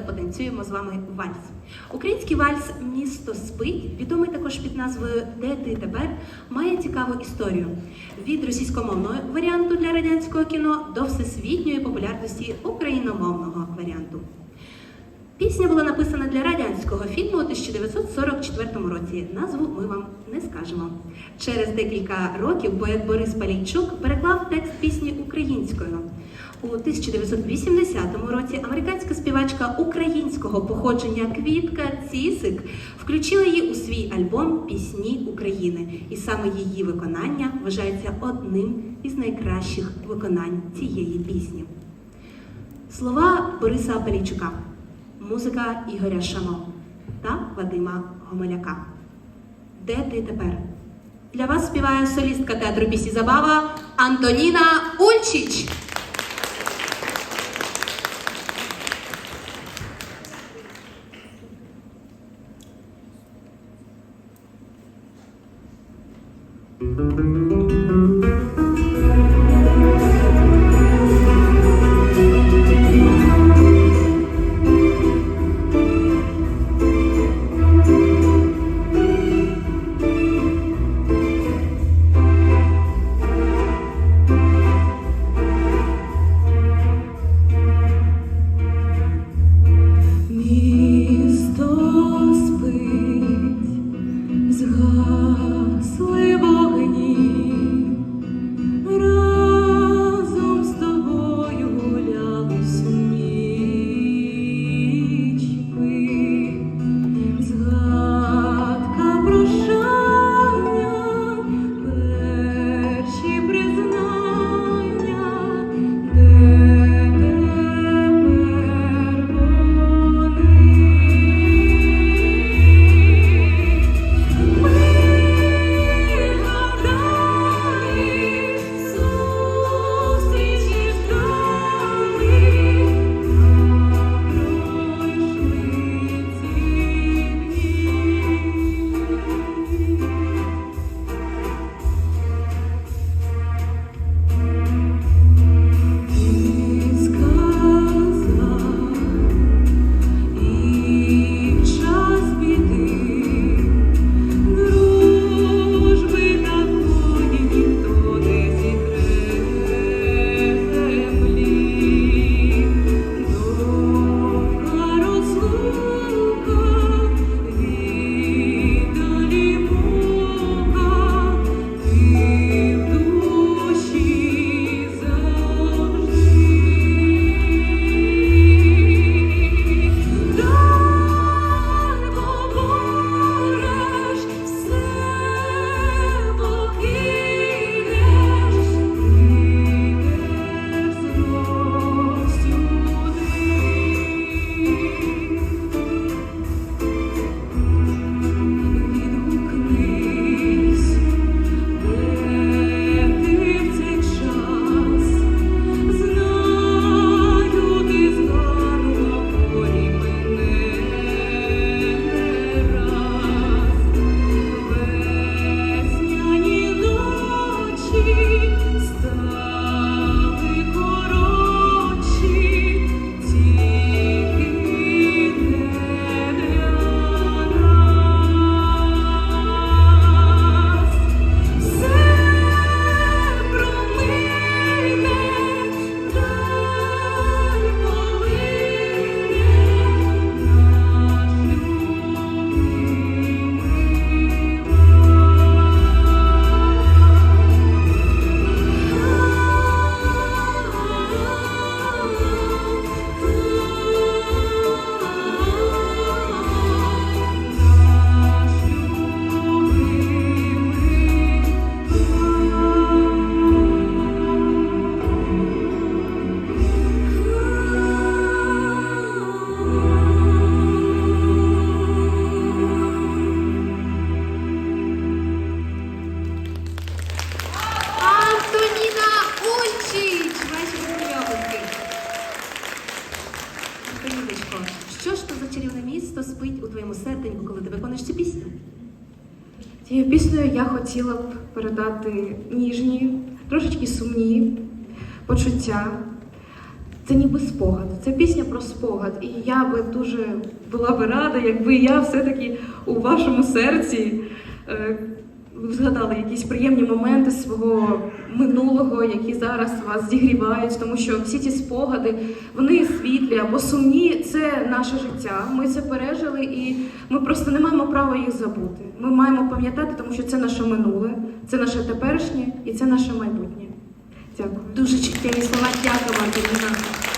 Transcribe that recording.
але потанцюємо з вами вальс. Український вальс Місто спить, відомий також під назвою Де ти тепер, має цікаву історію від російськомовного варіанту для радянського кіно до всесвітньої популярності україномовного варіанту. Пісня була написана для радянського фільму у 1944 році. Назву ми вам не скажемо. Через декілька років поет Борис Палійчук переклав текст пісні українською. У 1980 році американська співачка українського походження Квітка Цісик включила її у свій альбом Пісні України, і саме її виконання вважається одним із найкращих виконань цієї пісні. Слова Бориса Палійчука, музика Ігоря Шамо та Вадима Гомоляка. Де ти тепер? Для вас співає солістка театру пісні Забава Антоніна Ульчич. Місто місто спить у твоєму серденьку, коли ти виконуєш цю пісню? Цією піснею я хотіла б передати ніжні, трошечки сумні почуття Це ніби спогад. Це пісня про спогад. І я би дуже була би рада, якби я все-таки у вашому серці е, згадали якісь приємні моменти свого минулого, які зараз вас зігрівають, тому що всі ці спогади, вони світлі або сумні, це наше життя. Ми це пережили, і ми просто не маємо права їх забути. Ми маємо пам'ятати, тому що це наше минуле, це наше теперішнє і це наше майбутнє. Дякую. Дуже чуттєві слова. Дякую, Антоніна.